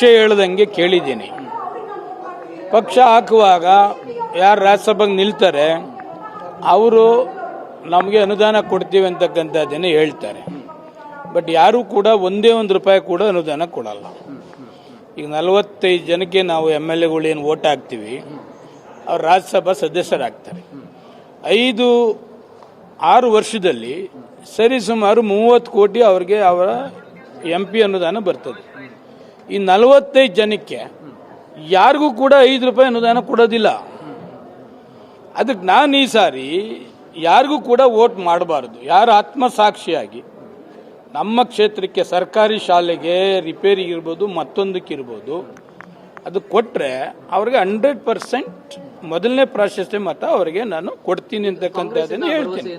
ಪಕ್ಷ ಹೇಳ್ದಂಗೆ ಕೇಳಿದ್ದೀನಿ. ಪಕ್ಷ ಹಾಕುವಾಗ ಯಾರು ರಾಜ್ಯಸಭೆಗೆ ನಿಲ್ತಾರೆ, ಅವರು ನಮಗೆ ಅನುದಾನ ಕೊಡ್ತೀವಿ ಅಂತಕ್ಕಂಥದ್ದನ್ನು ಹೇಳ್ತಾರೆ. ಬಟ್ ಯಾರೂ ಕೂಡ ಒಂದೇ ಒಂದು ರೂಪಾಯಿ ಕೂಡ ಅನುದಾನ ಕೊಡಲ್ಲ. ಈಗ ನಲವತ್ತೈದು ಜನಕ್ಕೆ ನಾವು ಎಂ ಎಲ್ ಎಗಳು ಏನು ಓಟ್ ಹಾಕ್ತೀವಿ, ಅವ್ರು ರಾಜ್ಯಸಭಾ ಸದಸ್ಯರಾಗ್ತಾರೆ. ಐದು, ಆರು ವರ್ಷದಲ್ಲಿ ಸರಿಸುಮಾರು ಮೂವತ್ತು ಕೋಟಿ ಅವ್ರಿಗೆ ಅವರ ಎಂ ಪಿ ಅನುದಾನ ಬರ್ತದೆ. ಈ ನಲವತ್ತೈದು ಜನಕ್ಕೆ ಯಾರಿಗೂ ಕೂಡ ಐದು ರೂಪಾಯಿ ಅನುದಾನ ಕೊಡೋದಿಲ್ಲ. ಅದಕ್ಕೆ ನಾನು ಈ ಸಾರಿ ಯಾರಿಗೂ ಕೂಡ ವೋಟ್ ಮಾಡಬಾರ್ದು. ಯಾರು ಆತ್ಮಸಾಕ್ಷಿಯಾಗಿ ನಮ್ಮ ಕ್ಷೇತ್ರಕ್ಕೆ ಸರ್ಕಾರಿ ಶಾಲೆಗೆ ರಿಪೇರಿಗೆ ಇರ್ಬೋದು, ಮತ್ತೊಂದಕ್ಕೆ ಇರ್ಬೋದು, ಅದು ಕೊಟ್ಟರೆ ಅವ್ರಿಗೆ ಹಂಡ್ರೆಡ್ ಪರ್ಸೆಂಟ್ ಮೊದಲನೇ ಪ್ರಾಶಸ್ತ್ಯ ಮತ ಅವರಿಗೆ ನಾನು ಕೊಡ್ತೀನಿ ಅಂತಕ್ಕಂಥದ್ದನ್ನು ಹೇಳ್ತೀನಿ.